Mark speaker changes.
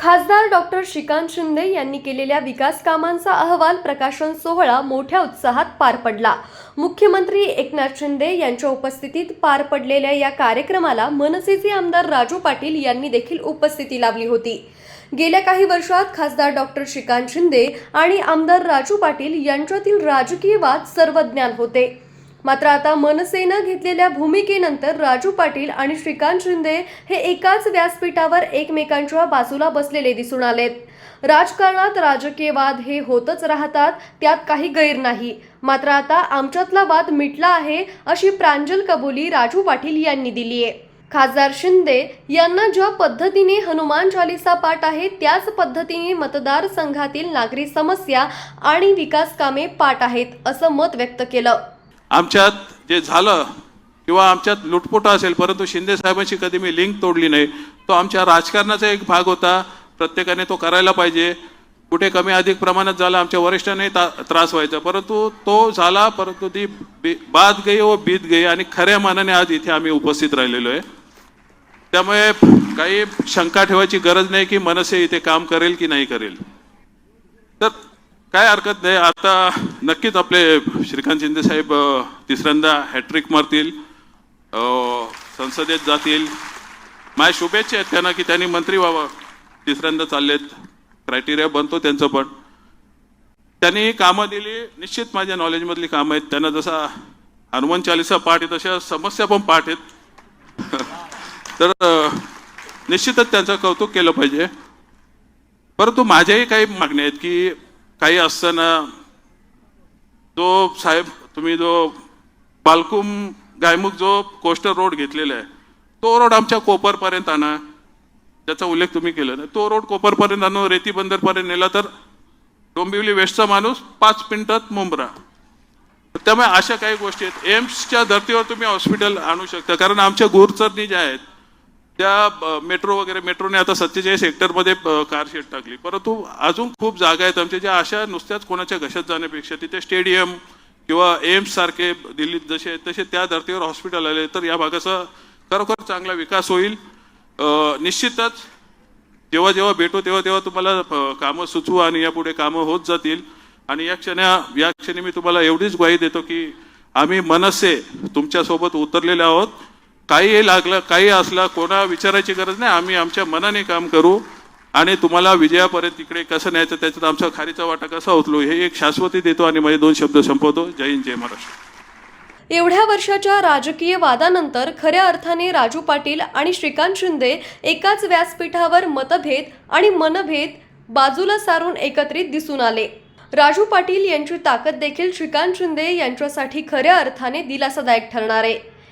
Speaker 1: खासदार डॉक्टर श्रीकांत शिंदे यांनी केलेल्या विकास कामांचा अहवाल प्रकाशन सोहळा मोठ्या उत्साहात पार पडला. मुख्यमंत्री एकनाथ शिंदे यांच्या उपस्थितीत पार पडलेल्या या कार्यक्रमाला मनसेचे आमदार राजू पाटील यांनी देखील उपस्थिती लावली होती. गेल्या काही वर्षात खासदार डॉक्टर श्रीकांत शिंदे आणि आमदार राजू पाटील यांच्यातील राजकीय वाद सर्वज्ञान होते. मात्र आता मनसेनं घेतलेल्या भूमिकेनंतर राजू पाटील आणि श्रीकांत शिंदे हे एकाच व्यासपीठावर एकमेकांच्या बाजूला बसलेले दिसून आलेत. राजकारणात राजकीय वाद हे होतच राहतात त्यात काही गैर नाही. मात्र आता आमच्यातला वाद मिटला आहे अशी प्रांजल कबुली राजू पाटील यांनी दिली आहे. खासदार शिंदे यांना ज्या पद्धतीने हनुमान चालिसा पाठ आहे त्याच पद्धतीने मतदारसंघातील नागरी समस्या आणि विकास कामे पाठ आहेत असं मत व्यक्त केलं.
Speaker 2: आमच्यात जे झालं किंवा आमच्यात लुटपुट असेल परंतु शिंदे साहेबांशी कधी मी लिंक तोडली नाही. तो आमच्या राजकारणाचा एक भाग होता. प्रत्येकाने तो करायला पाहिजे. कुठे कमी अधिक प्रमाणात झाला आमच्या वरिष्ठांनाही ता त्रास व्हायचा. परंतु तो झाला परंतु ती बी- बाद गई व बीत गई आणि खऱ्या मानाने आज इथे आम्ही उपस्थित राहिलेलो आहे. त्यामुळे काही शंका ठेवायची गरज नाही की मनसे इथे काम करेल की नाही करेल. तर काय हरकत नाही. आता नक्कीच आपले श्रीकांत शिंदे साहेब तिसऱ्यांदा हॅट्रिक मारतील संसदेत जातील. माझ्या शुभेच्छा आहेत त्यांना की त्यांनी मंत्री व्हावं. तिसऱ्यांदा चाललेत. क्रायटेरिया बनतो त्यांचं पण. त्यांनी कामं दिली. निश्चित माझ्या नॉलेजमधली कामं आहेत. त्यांना जसा हनुमान चालिसा पाठ आहे तशा समस्या पण पाठ आहेत. तर निश्चितच त्यांचं कौतुक केलं पाहिजे. परंतु माझ्याही काही मागण्या आहेत की काही असताना तो साहेब तुम्ही जो बालकुम गायमुख जो कोस्टर रोड घेतलेला आहे तो रोड आमच्या कोपरपर्यंत आणा. त्याचा उल्लेख तुम्ही केला नाही तो रोड कोपरपर्यंत आणून रेती बंदरपर्यंत नेला तर डोंबिवली वेस्टचा माणूस पाच मिनिटात मुंबरा त्यामुळे अशा काही गोष्टी आहेत. एम्सच्या धर्तीवर तुम्ही हॉस्पिटल आणू शकता. कारण आमच्या गुरचरणी ज्या आहेत त्या मेट्रो वगैरे मेट्रोने आता सत्तेचाळीस हेक्टरमध्ये कार शेड टाकली. परंतु अजून खूप जागा आहेत आमच्या ज्या अशा नुसत्याच कोणाच्या घशात जाण्यापेक्षा तिथे स्टेडियम किंवा एम्स सारखे दिल्लीत जसे आहेत तसे त्या धर्तीवर हॉस्पिटल आले तर या भागाचा खरोखर चांगला विकास होईल. निश्चितच जेव्हा जेव्हा भेटू तेव्हा तेव्हा तुम्हाला कामं सुचवू आणि यापुढे कामं होत जातील. आणि या क्षणा या क्षणी मी तुम्हाला एवढीच ग्वाही देतो की आम्ही मनसे तुमच्यासोबत उतरलेले आहोत. काही लागलं काही असलं कोणा विचारायची गरज नाही. आम्ही आमच्या मनाने काम करू आणि तुम्हाला विजयापर्यंत तिकडे कसं न्यायचं त्याच्यात आमचा खारीचा वाटा कसा उचलू हे एक शाश्वती देतो आणि माझे दोन शब्द संपवतो. जय हिंद जय महाराष्ट्र.
Speaker 1: एवढ्या वर्षाच्या राजकीय वादानंतर खऱ्या अर्थाने राजू पाटील आणि श्रीकांत शिंदे एकाच व्यासपीठावर मतभेद आणि मनभेद बाजूला सारून एकत्रित दिसून आले. राजू पाटील यांची ताकद देखील श्रीकांत शिंदे यांच्यासाठी खऱ्या अर्थाने दिलासादायक ठरणार आहे.